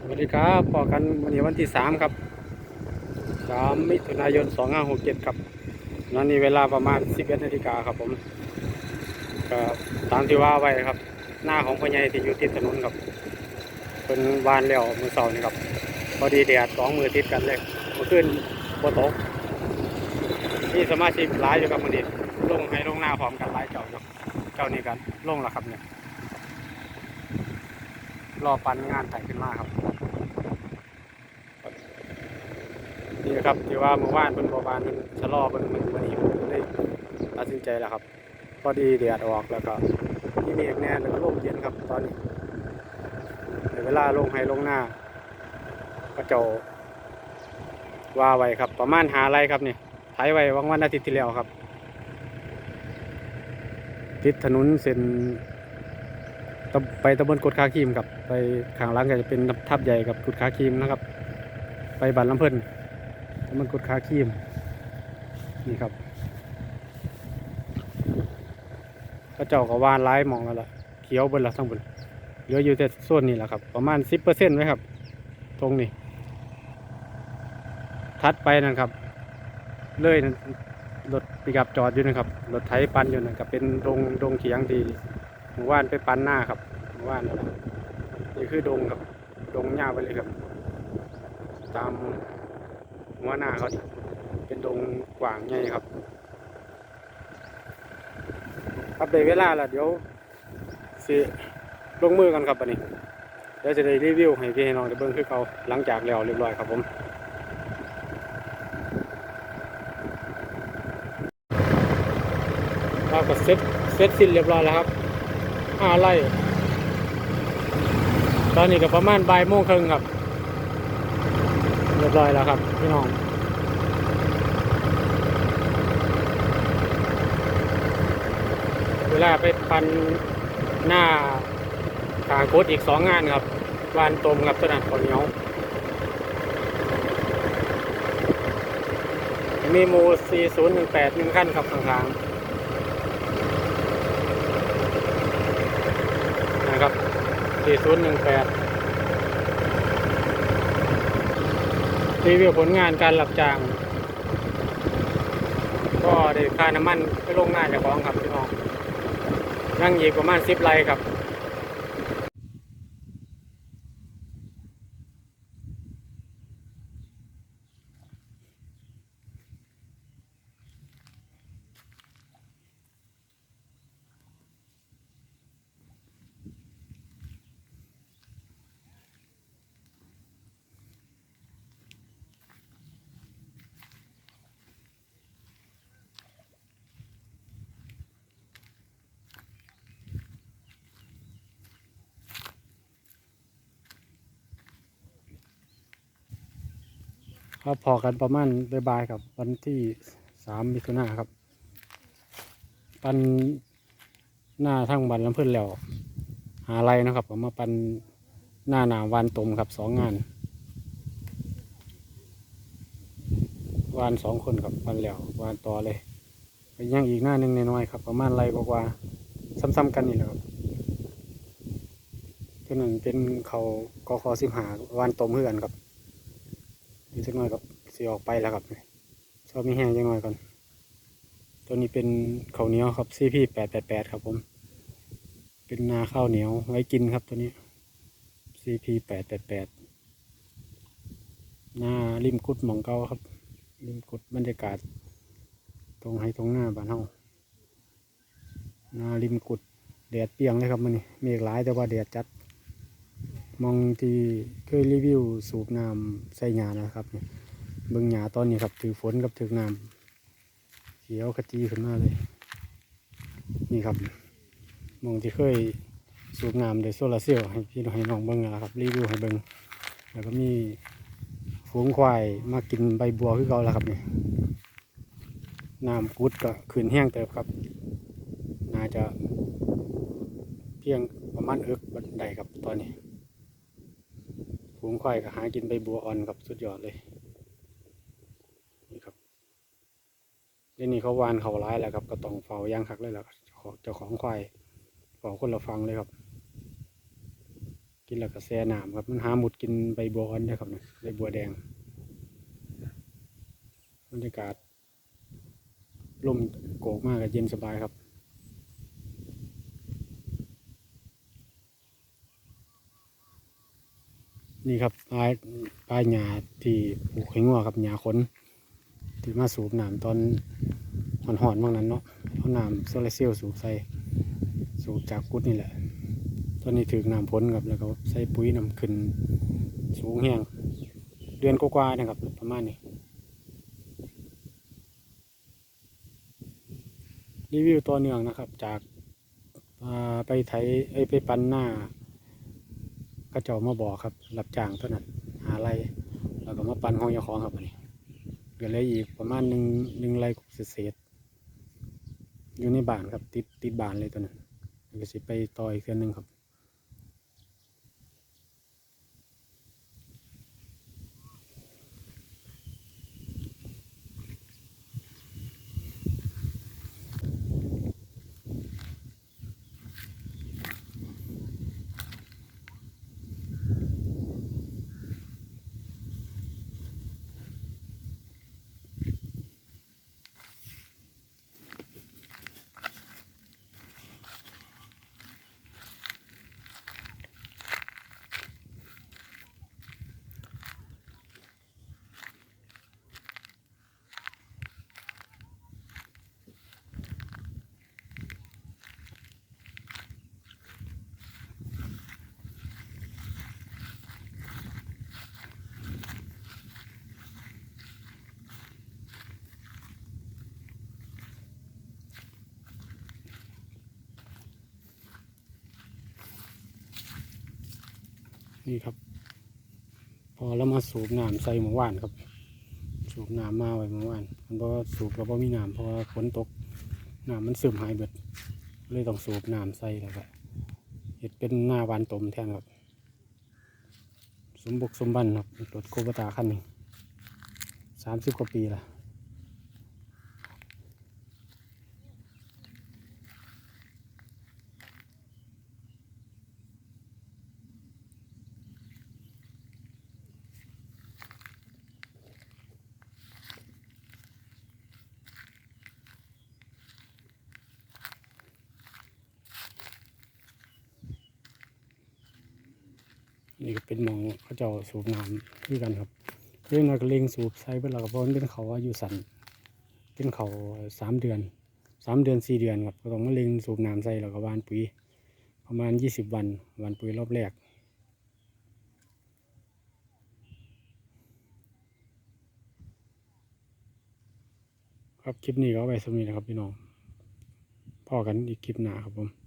สวัสดีครับพอกันวันนี้วันที่สามครับสามมิถุนายนสองห้าหกเจ็ดครับนั่นนี่เวลาประมาณสิบเอ็ดนาฬิกาครับผมก็ตามที่ว่าไว้ครับ หน้าของพ่อใหญ่ที่อยู่ติดถนนครับเป็นวานแล้วมือเสาร์นี่ครับ พอดีแดดสองมือติดกันเลยเมื่อคืนฝนตกนี่สมาชิกหลายอยู่ครับมันนี้ลงให้ลงหน้าพร้อมกันหลายเจ้าอยู่เจ้านี่กันลงแล้วครับเนี่ย รอปันงานแต่งขึ้นมาครับนี่ครับที่ว่าเมื่อวานเป็นบวานเป็นชะลอเป็นมันวันนี้ผมก็เลยตัดสินใจแล้วครับ พอดีแดดออกแล้วก็มีเมฆแน่แล้วก็ลมเย็นครับตอนนี้ในเวลาลงให้ลงหน้าก็เจ้าว่าไว้ครับ ประมาณหาไรครับนี่ไถไว้วันวันอาทิตย์ที่แล้วครับ ติดถนนเส้น ไปตำบลกุดคาคีมครับ ไปข้างล่างก็จะเป็นทับใหญ่กับกุดคาคีมนะครับ ไปบ้านลำเพิ่นตำบลกุดคาคีมนี่ครับก็เจ้าก็วานร้ายมองแล้วล่ะเขียวเบนละทั้งบนเหลืออยู่แต่ส่วนนี้แหละครับ ประมาณสิบเปอร์เซ็นต์ไว้ครับ ตรงนี้ทัดไปนั่นครับ เลยนั่นรถปิกับจอดอยู่นะครับรถไถปันอยู่นั่นก็เป็นดงดงเขียงที่ มู่บ้านไปปันหน้าครับหมู่บ้านนี่คือดงครับ ดงหญ้าไปเลยครับ ตามหัวหน้าเขาเป็นดงกว้างใหญ่ครับครับได้เวลาล้วเดี๋ยวสิลงมือกันครับปันนี้เดี๋ยวจะได้รีวิวให้พี่ให้น้องได้เบิ่งคือเขาหลังจากแล้วเรียบร้อยครับผมเราก็เซ็ตเซ็ตสิ้นเรียบร้อยแล้วครับ ห้าไร่ ตอนนี้ก็ประมาณบ่ายโมงครึ่งครับ เรียบร้อยแล้วครับ พี่น้องเวลาไปปันหน้าทางโคตอีกสองงานครับวานตมครับตัวนั้นข้าวเหนียวมีหมู4018หนึ่งขั้นครับข้างๆ นะครับ 4018รีวิวผลงานการหลับจาง ก็ได้ค่าน้ำมันไปลงหน้าจากของครับพี่น้องนั่งยีกประมาณ10ไลครับ ครับพอกันประมาณบ่ายๆครับ วันที่สามมิถุนาครับ ปันหน้าทั้งบันลำเพื่อนแล้ว หาไรนะครับผมมาปันหน้าหนาวานตมครับสองงานวานสองคนครับปันแล้ววานต่อเลยไปย่างอีกหน้าหนึ่งน้อยครับ ประมาณไรกว่าซ้ำๆกันนี่แหละครับตัวหนึ่งเป็นเขากคสิบหาวานตมเพื่อกันครับ อีกสักหน่อยกับเสียออกไปแล้วครับชอบมีแห้งจังหน่อยก่อนตัวนี้เป็นข้าวเหนียวครับ CP แปดแปดแปดครับผม เป็นนาข้าวเหนียวไว้กินครับตัวนี้ CP แปดแปดแปดนาริมกุดหมองเก้าครับ ริมกุดบรรยากาศ ตรงให้ตรงหน้าบ้านเฮานาริมกุดแดดเปียงเลยครับมันนี่เมฆหลายแต่ว่าแดดจัด มองที่เคยรีวิวสูบน้ำใส่หญ้านะครับเนี่ยเบิ่งหญ้าตอนนี้ครับถือฝนกับถือน้ำเขียวขจีขึ้นมาเลย นี่ครับมองที่เคยสูบน้ำโดยโซลาร์เซลล์ให้พี่น้องให้น้องเบิ่งนั่นแหละครับรีวิวให้เบิ่งแล้วก็มีฝูงควายมากินใบบัวคือเก่าแล้วครับเนี่ยน้ำกุดก็ขึ้นแห้งเติบครับ น่าจะเพียงประมาณเอิกบันไดครับตอนนี้ ฝูงควายก็หากินใบบัวอ่อนครับสุดยอดเลยนี่ครับเดี๋ยวนี้เขาวานเขาร้ายแล้วครับก็ต้องเฝ้าย่างคักเลยแหละเจ้าของเจ้าของควายเฝ้าคนละฟังเลยครับ กินแล้วก็แช่น้ำครับมันหาหมุดกินใบบัวอ่อนได้ครับนะใบบัวแดงบรรยากาศลมโกกมากกับเย็นสบายครับ นี่ครับปลายปลายหญ้าที่ปลูกให้งัวครับหญ้าขนที่มาสูบน้ำตอนหอนๆบางนั้นเนาะเอาน้ำโซลาร์เซลล์สูบใส่สูบจากกุดนี่แหละ ตอนนี้ถึงน้ำพ้นครับแล้วก็ใส่ปุ๋ยนำขึ้นสูงแห้งเดือนกว่าๆนะครับประมาณนี้รีวิวตัวเนื่องนะครับ จากาไปไถเอ้ยไปปันหน้า ก็เจ้ามาบอกครับรับจ้างเท่านั้นหาไรแล้วก็มาปันห้องยาของครับอันนี้เหลือเหลยอีกประมาณหนึ่งหนึ่งไรเศษอยู่ในบ้านครับติดติดบ้านเลยตัวนั้นก็สิไปต่ออีกเส้นหนึ่งครับ นี่ครับ พอเรามาสูบน้ำใส่หมู่บ้านครับ สูบน้ำมาไว้หมู่บ้านมันเพราะว่าสูบแล้วพอมีน้ำเพราะว่าฝนตกน้ำมันซึมหายเบิด เลยต้องสูบน้ำใส่แล้วก็เห็ดเป็นหน้าวานตมแทนครับ สมบุกสมบันครับรถโคบตาคันหนี้สามสิบกว่าปีละ นี่ก็เป็นหมองเขาเจ้าสูบน้ำด้วยกันครับเรื่องเราก็เล็งสูบใส่เพื่อเราก็เพราะมันเป็นเขาอายุสันเป็นเขาสามเดือนสามเดือนสี่เดือนครับก็ต้องมาเล็งสูบน้ำใส่แล้วก็วานปุ๋ยประมาณยี่สิบวันวานปุ๋ยรอบแรกครับคลิปนี้ก็เอาไว้สำนี้นะครับพี่น้องพอกันอีกคลิปหน้าครับผม